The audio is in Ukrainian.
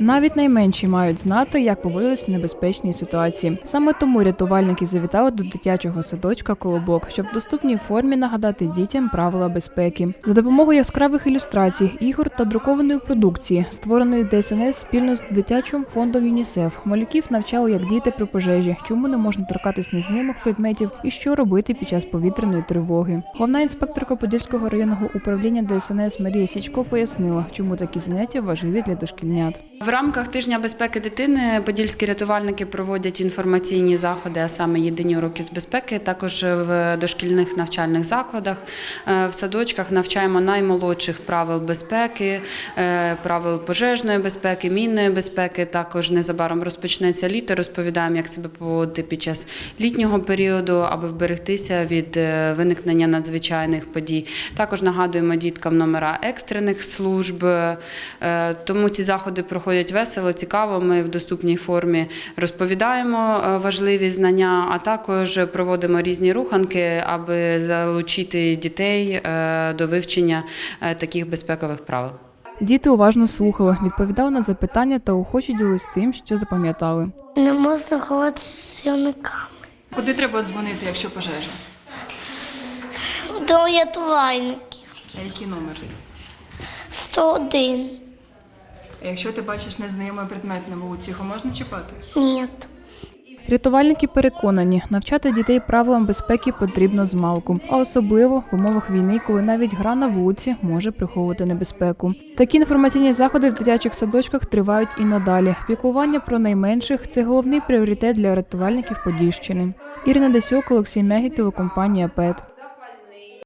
Навіть найменші мають знати, як поводились в небезпечній ситуації. Саме тому рятувальники завітали до дитячого садочка Колобок, щоб в доступній формі нагадати дітям правила безпеки. За допомогою яскравих ілюстрацій, ігор та друкованої продукції, створеної ДСНС спільно з дитячим фондом ЮНІСЕФ, малюків навчали, як діяти при пожежі, чому не можна торкатись незнайомих предметів і що робити під час повітряної тривоги. Головна інспекторка Подільського районного управління ДСНС Марія Січко пояснила, чому такі заняття важливі для дошкільнят. В рамках тижня безпеки дитини подільські рятувальники проводять інформаційні заходи, а саме єдині уроки з безпеки. Також в дошкільних навчальних закладах, е, в садочках навчаємо наймолодших правил безпеки, е, правил пожежної безпеки, мінної безпеки. Також незабаром розпочнеться літо. Розповідаємо, як себе поводити під час літнього періоду, аби вберегтися від е, виникнення надзвичайних подій. Також нагадуємо діткам номера екстрених служб. Тому ці заходи проходять весело, цікаво. Ми в доступній формі розповідаємо е, важливі знання, а також проводимо різні руханки, аби залучити дітей е, до вивчення е, таких безпекових правил. Діти уважно слухали, відповідали на запитання та охоче ділились тим, що запам'ятали. Не можна ховатися з. Куди треба дзвонити, якщо пожежа? До рятувальників. Який номер? 101. Якщо ти бачиш незнайомий предмет на вулиці, його можна чіпати? Ні. Рятувальники переконані, навчати дітей правилам безпеки потрібно з малку, а особливо в умовах війни, коли навіть гра на вулиці може приховувати небезпеку. Такі інформаційні заходи в дитячих садочках тривають і надалі. Піклування про найменших це головний пріоритет для рятувальників Подільщини. Ірина Десюк, Олексій Мегі, телекомпанія ПЕТ.